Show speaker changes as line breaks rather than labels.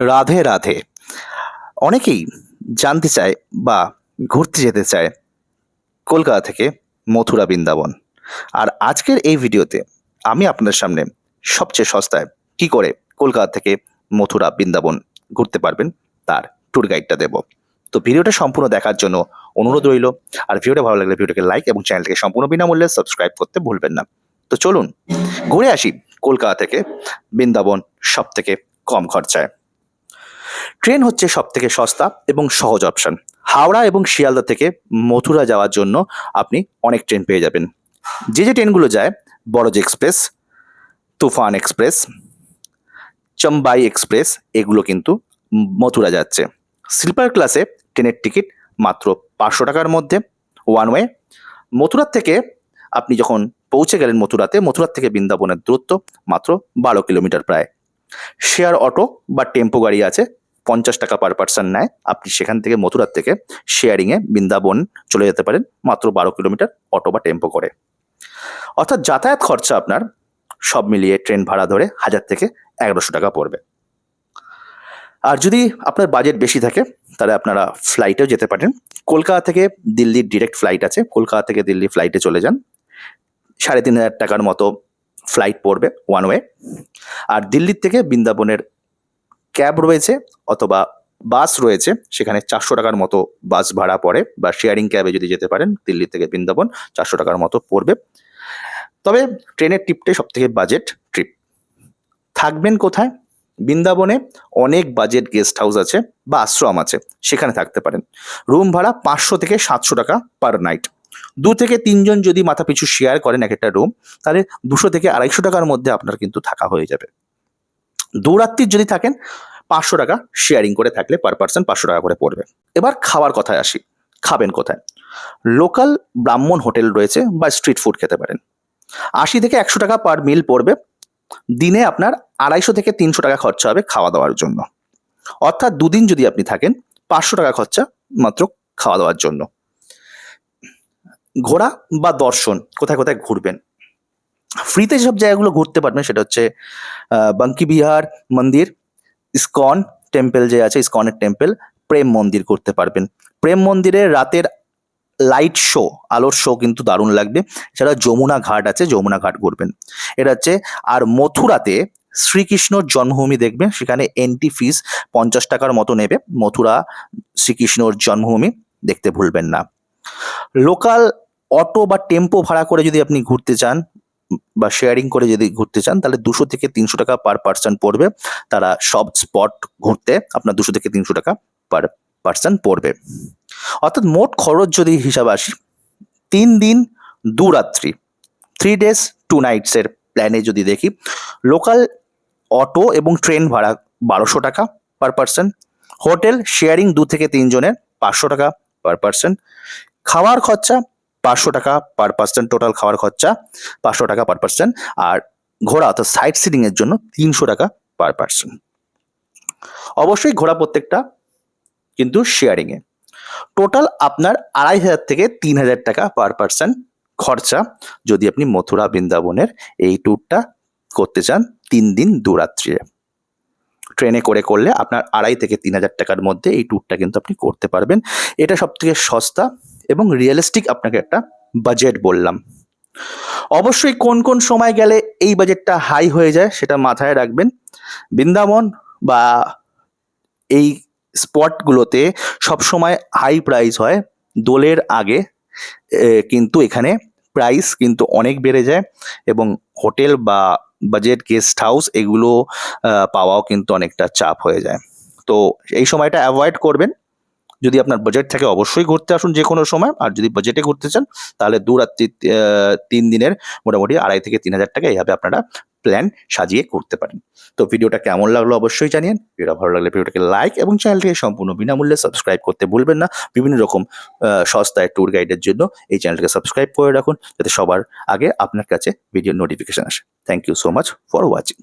রাধে রাধে। অনেকেই জানতে চায় বা ঘুরতে যেতে চায় কলকাতা থেকে মথুরা বৃন্দাবন। আর আজকের এই ভিডিওতে আমি আপনাদের সামনে সবচেয়ে সস্তায় কি করে কলকাতা থেকে মথুরা বৃন্দাবন ঘুরতে পারবেন তার ট্যুর গাইডটা দেব। তো ভিডিওটা সম্পূর্ণ দেখার জন্য অনুরোধ রইল। আর ভিডিওটা ভালো লাগলে ভিডিওকে লাইক এবং চ্যানেলটিকে সম্পূর্ণ বিনামূল্যে সাবস্ক্রাইব করতে ভুলবেন না। তো চলুন, ঘুরে আসি কলকাতা থেকে বৃন্দাবন সব থেকে কম খরচায়। ট্রেন হচ্ছে সব থেকে সস্তা এবং সহজ অপশন। হাওড়া এবং শিয়ালদা থেকে মথুরা যাওয়ার জন্য আপনি অনেক ট্রেন পেয়ে যাবেন। যে যে ট্রেনগুলো যায় বড়জ এক্সপ্রেস, তুফান এক্সপ্রেস, চম্বাই এক্সপ্রেস, এগুলো কিন্তু মথুরা যাচ্ছে। স্লিপার ক্লাসে ট্রেনের টিকিট মাত্র পাঁচশো টাকার মধ্যে ওয়ান ওয়ে মথুরার থেকে আপনি যখন পৌঁছে গেলেন মথুরাতে, মথুরার থেকে বৃন্দাবনের দূরত্ব মাত্র বারো কিলোমিটার প্রায়। শেয়ার অটো বা টেম্পো গাড়ি আছে পঞ্চাশ টাকা পার পার্সন নেয়, আপনি সেখান থেকে মথুরার থেকে শেয়ারিংয়ে বৃন্দাবন চলে যেতে পারেন, মাত্র বারো কিলোমিটার অটো বা টেম্পো করে। অর্থাৎ যাতায়াত খরচা আপনার সব মিলিয়ে ট্রেন ভাড়া ধরে হাজার থেকে এগারোশো টাকা পড়বে। আর যদি আপনার বাজেট বেশি থাকে, তাহলে আপনারা ফ্লাইটেও যেতে পারেন। কলকাতা থেকে দিল্লির ডিরেক্ট ফ্লাইট আছে, কলকাতা থেকে দিল্লি ফ্লাইটে চলে যান। সাড়ে তিন হাজার টাকার মতো ফ্লাইট পড়বে ওয়ান ওয়ে আর দিল্লির থেকে বৃন্দাবনের ক্যাব রয়েছে অথবা বাস রয়েছে, সেখানে চারশো টাকার মতো বাস ভাড়া পড়ে বা শেয়ারিং ক্যাবে যদি যেতে পারেন, দিল্লি থেকে বৃন্দাবন, চারশো টাকার মতো পড়বে। তবে ট্রেনের ট্রিপটাই সব থেকে বাজেট ট্রিপ থাকবেন কোথায়? বৃন্দাবনে অনেক বাজেট গেস্ট হাউস আছে বা আশ্রম আছে, সেখানে থাকতে পারেন। রুম ভাড়া পাঁচশো থেকে সাতশো টাকা পার নাইট দু থেকে তিনজন যদি মাথা পিছু শেয়ার করেন এক একটা রুম তাহলে দুশো থেকে আড়াইশো টাকার মধ্যে আপনার কিন্তু থাকা হয়ে যাবে। দৌরাত্রির যদি থাকেন, পাঁচশো টাকা শেয়ারিং করে থাকলে পার পার্সন পাঁচশো টাকা করে পড়বে। এবার খাওয়ার কথায় আসি, খাবেন কোথায়? লোকাল ব্রাহ্মণ হোটেল রয়েছে বা স্ট্রিট ফুড খেতে পারেন। আশি থেকে একশো টাকা পার মিল পড়বে। দিনে আপনার আড়াইশো থেকে তিনশো টাকা খরচা হবে খাওয়া দাওয়ার জন্য। অর্থাৎ দুদিন যদি আপনি থাকেন, পাঁচশো টাকা খরচা মাত্র খাওয়া দাওয়ার জন্য। ঘোরা বা দর্শন, কোথায় কোথায় ঘুরবেন? ফ্রিতে যেসব জায়গাগুলো ঘুরতে পারবেন সেটা হচ্ছে বাঙ্কি বিহার মন্দির, ইসকন টেম্পল যে আছে, ইসকনের টেম্পল, প্রেম মন্দির করতে পারবেন। প্রেম মন্দিরে রাতের লাইট শো, আলোর শো কিন্তু দারুণ লাগবে। এছাড়া যমুনা ঘাট আছে, যমুনা ঘাট ঘুরবেন। এটা হচ্ছে, আর মথুরাতে শ্রীকৃষ্ণর জন্মভূমি দেখবেন সেখানে এন্ট্রি ফিস পঞ্চাশ টাকার মতো নেবে। মথুরা শ্রীকৃষ্ণর জন্মভূমি দেখতে ভুলবেন না। লোকাল অটো বা টেম্পো ভাড়া করে যদি আপনি ঘুরতে চান বা শেয়ারিং করে যদি ঘুরতে চান, তাহলে দুশো থেকে তিনশো টাকা পার পার্সন পড়বে। তারা সব স্পট ঘুরতে আপনার দুশো থেকে তিনশো টাকা পার পার্সন পড়বে। অর্থাৎ মোট খরচ যদি হিসাব আসি, তিন দিন দু রাত্রি থ্রি ডেজ টু নাইটসের প্ল্যানে যদি দেখি লোকাল অটো এবং ট্রেন ভাড়া বারোশো টাকা পার পার্সন হোটেল শেয়ারিং দু থেকে তিনজনের পাঁচশো টাকা পার পার্সন খাওয়ার খরচা পাঁচশো টাকা পার পার্সন টোটাল খাওয়ার খরচা পাঁচশো টাকা পার পার্সন আর ঘোড়া অর্থাৎ সাইট সিটিং এর জন্য তিনশো টাকা পার পার্সন অবশ্যই ঘোড়া প্রত্যেকটা কিন্তু শেয়ারিং এ। টোটাল আপনার আড়াই হাজার থেকে তিন হাজার টাকা পার পার্সন খরচা যদি আপনি মথুরা, বৃন্দাবনের এই ট্যুরটা করতে চান তিন দিন দু রাত্রিরে। ট্রেনে করে করলে আপনার আড়াই থেকে তিন হাজার টাকার মধ্যে এই ট্যুরটা কিন্তু আপনি করতে পারবেন। এটা সব থেকে সস্তা এবং রিয়েলিস্টিক আপনাকে একটা বাজেট বললাম। অবশ্যই কোন কোন সময় গেলে এই বাজেটটা হাই হয়ে যায় সেটা মাথায় রাখবেন। বৃন্দাবন বা এই স্পটগুলোতে সবসময় হাই প্রাইস হয়। দোলের আগে কিন্তু এখানে প্রাইস কিন্তু অনেক বেড়ে যায় এবং হোটেল বা বাজেট গেস্ট হাউস এগুলো পাওয়াও কিন্তু অনেকটা চাপ হয়ে যায়। তো এই সময়টা অ্যাভয়েড করবেন। যদি আপনার বাজেট থাকে অবশ্যই ঘুরতে আসুন যে কোনো সময়। আর যদি বাজেটে ঘুরতে চান, তাহলে দু রাত্রি তিন দিনের মোটামুটি আড়াই থেকে তিন হাজার টাকা এইভাবে আপনারা প্ল্যান সাজিয়ে করতে পারেন। তো ভিডিওটা কেমন লাগল অবশ্যই জানিয়েন ভিডিও ভালো লাগলে ভিডিওটাকে লাইক এবং চ্যানেলটিকে সম্পূর্ণ বিনামূল্যে সাবস্ক্রাইব করতে ভুলবেন না। বিভিন্ন রকম সস্তায় ট্যুর গাইডের জন্য এই চ্যানেলটিকে সাবস্ক্রাইব করে রাখুন, যাতে সবার আগে আপনার কাছে ভিডিও নোটিফিকেশন আসে। Thank you so much for watching